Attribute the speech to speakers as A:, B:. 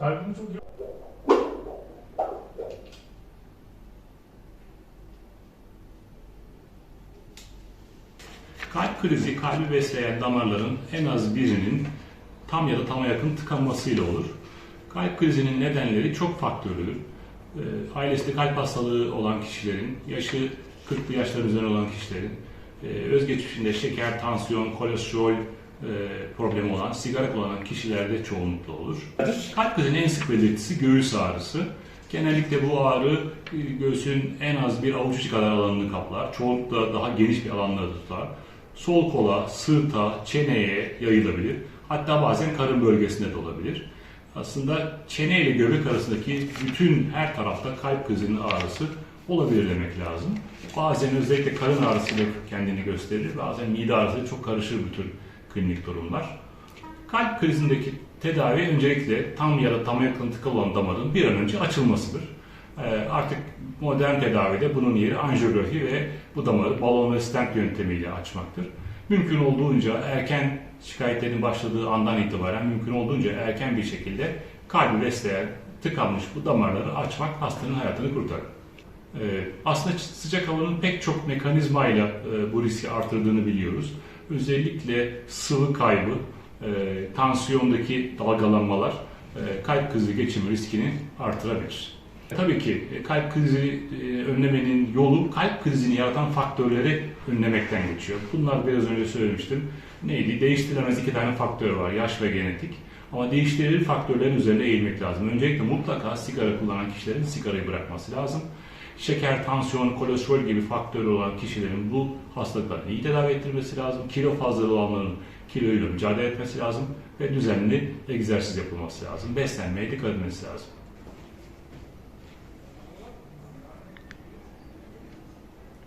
A: Kalbim çok
B: Kalp krizi kalbi besleyen damarların en az birinin tam ya da tama yakın tıkanmasıyla olur. Kalp krizinin nedenleri çok faktörlüdür. Ee, Ailesinde kalp hastalığı olan kişilerin, yaşı 40'lı yaşların üzerine olan kişilerin, e, özgeçmişinde şeker, tansiyon, kolesterol problemi olan, sigara kullanan kişilerde çoğunlukla olur. Kalp krizinin en sık belirtisi göğüs ağrısı. Genellikle bu ağrı e, göğsün en az bir avuç içi kadar alanını kaplar. Çoğunlukla daha geniş bir alanları tutar. Sol kola, sırta, çeneye yayılabilir. Hatta bazen karın bölgesinde de olabilir. Aslında çene ile göbek arasındaki bütün her tarafta kalp krizinin ağrısı olabilir demek lazım. Bazen özellikle karın ağrısı kendini gösterir. Bazen mide ağrısı çok karışır bütün klinik durumlar. Kalp krizindeki tedavi öncelikle tam ya da tam yakın tıkalı olan damarın bir an önce açılmasıdır. Ee, Artık modern tedavide bunun yeri anjiyografi ve bu damarı balon ve stent yöntemiyle açmaktır. Mümkün olduğunca erken şikayetlerin başladığı andan itibaren mümkün olduğunca erken bir şekilde kalbi besleyen tıkanmış bu damarları açmak hastanın hayatını kurtarır. Ee, Aslında sıcak havanın pek çok mekanizmayla e, bu riski artırdığını biliyoruz. Özellikle sıvı kaybı, e, tansiyondaki dalgalanmalar e, kalp krizi geçirme riskini artırabilir. Tabii ki e, kalp krizi e, önlemenin yolu kalp krizini yaratan faktörleri önlemekten geçiyor. Bunlar biraz önce söylemiştim. Neydi? Değiştirilemez iki tane faktör var. Yaş ve genetik. Ama değiştirilir faktörlerin üzerine eğilmek lazım. Öncelikle mutlaka sigara kullanan kişilerin sigarayı bırakması lazım. Şeker, tansiyon, kolesterol gibi faktörü olan kişilerin bu hastalıklarını iyi tedavi ettirmesi lazım. Kilo fazlalığı olanların kiloyla mücadele etmesi lazım ve düzenli egzersiz yapılması lazım. Beslenmeye dikkat etmesi lazım.